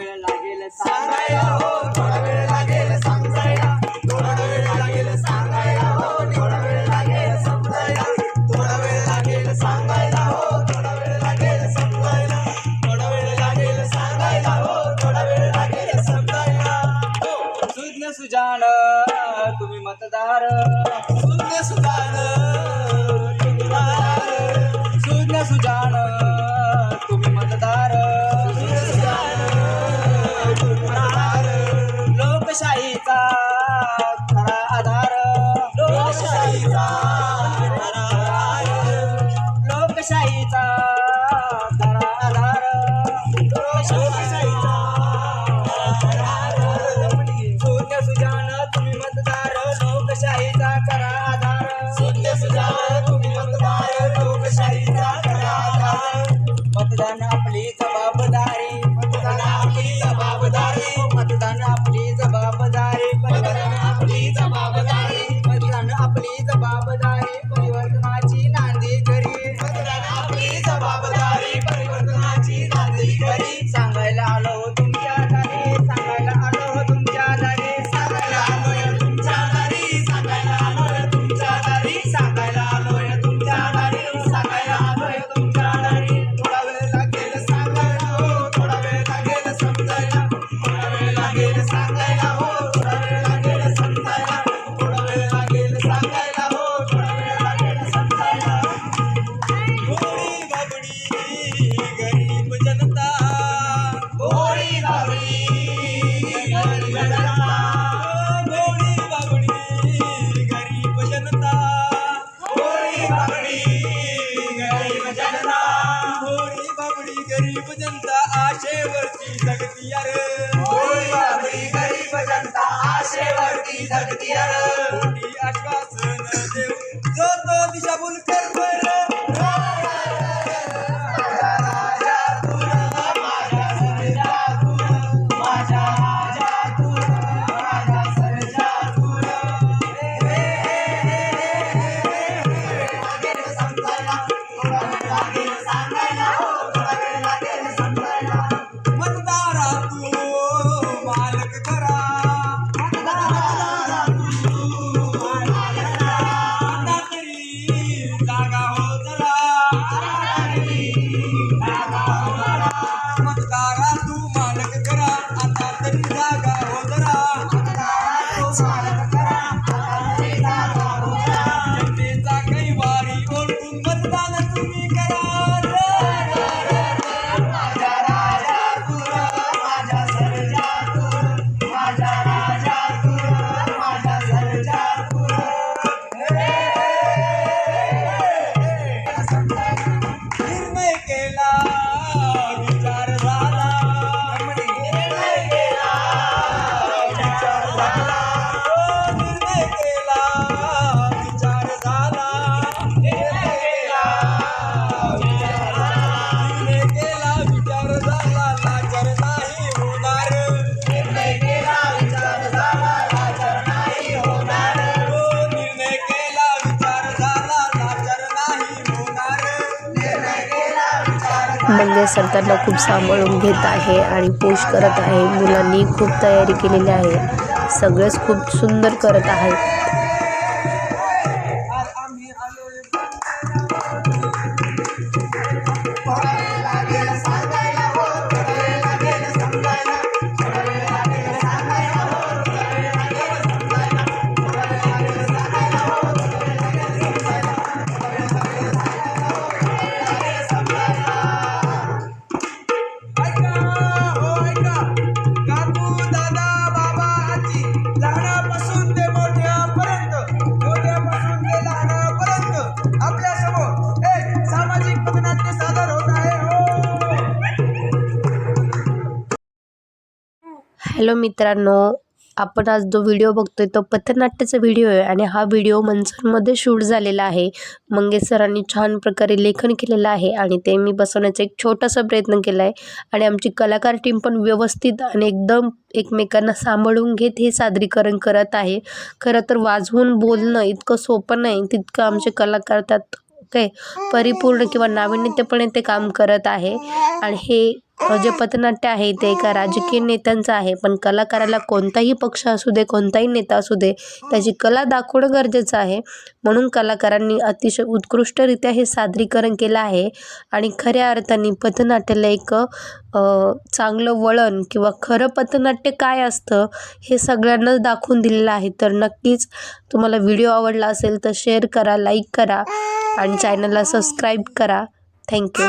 वेळ लागेल सांगायला. हो थोडा वेळ लागेल समजायला थोडा वेळ लागेल सांगायला हो थोडा वेळ लागेल समजायला थोडा वेळ लागेल सांगायला हो थोडा वेळ लागेल समजायला थोडा वेळ लागेल सांगायला हो थोडा वेळ लागेल समजायला हो सुज्ञ सुजान तुम्ही मतदार. सुज्ञ सुजान Sarah. आशेवरती जगती यार गोडी बाबडी गरीब जनता आशेवरती जगती यार मोठी आश्वासन देव जो तो दिशाभूल करतोय que la म्हणजे सरकारला खूप सांभाळून घेत आहे आणि पोष करत आहे. मुलांनी खूप तयारी केलेली आहे. सगळेच खूप सुंदर करत आहे हॅलो मित्रांनो आपण आज जो व्हिडिओ बघतोय तो पथनाट्याचा व्हिडिओ आहे आणि हा व्हिडिओ मंचरमध्ये शूट झालेला आहे. मंगेश सरांनी छान प्रकारे लेखन केलेलं आहे आणि ते मी बसवण्याचा एक छोटासा प्रयत्न केला आहे आणि आमची कलाकार टीम पण व्यवस्थित आणि एकदम एकमेकांना सांभाळून घेत हे सादरीकरण करत आहे. खरं तर वाजवून बोलणं इतकं सोपं नाही तितकं आमचे कलाकार त्यात काय परिपूर्ण किंवा नाविन्यतेपणे ते काम करत आहे. आणि हे जे पथनाट्य आहे ते एका राजकीय नेत्यांचं आहे पण कलाकाराला कोणताही पक्ष असू दे कोणताही नेता असू दे त्याची कला दाखवणं गरजेचं आहे. म्हणून कलाकारांनी अतिशय उत्कृष्टरित्या हे सादरीकरण केलं आहे आणि खऱ्या अर्थाने पथनाट्याला एक चांगलं वळण किंवा खरं पथनाट्य काय असतं हे सगळ्यांनाच दाखवून दिलेलं आहे. तर नक्कीच तुम्हाला व्हिडिओ आवडला असेल तर शेअर करा लाईक करा आणि चॅनलला सबस्क्राईब करा. थँक्यू.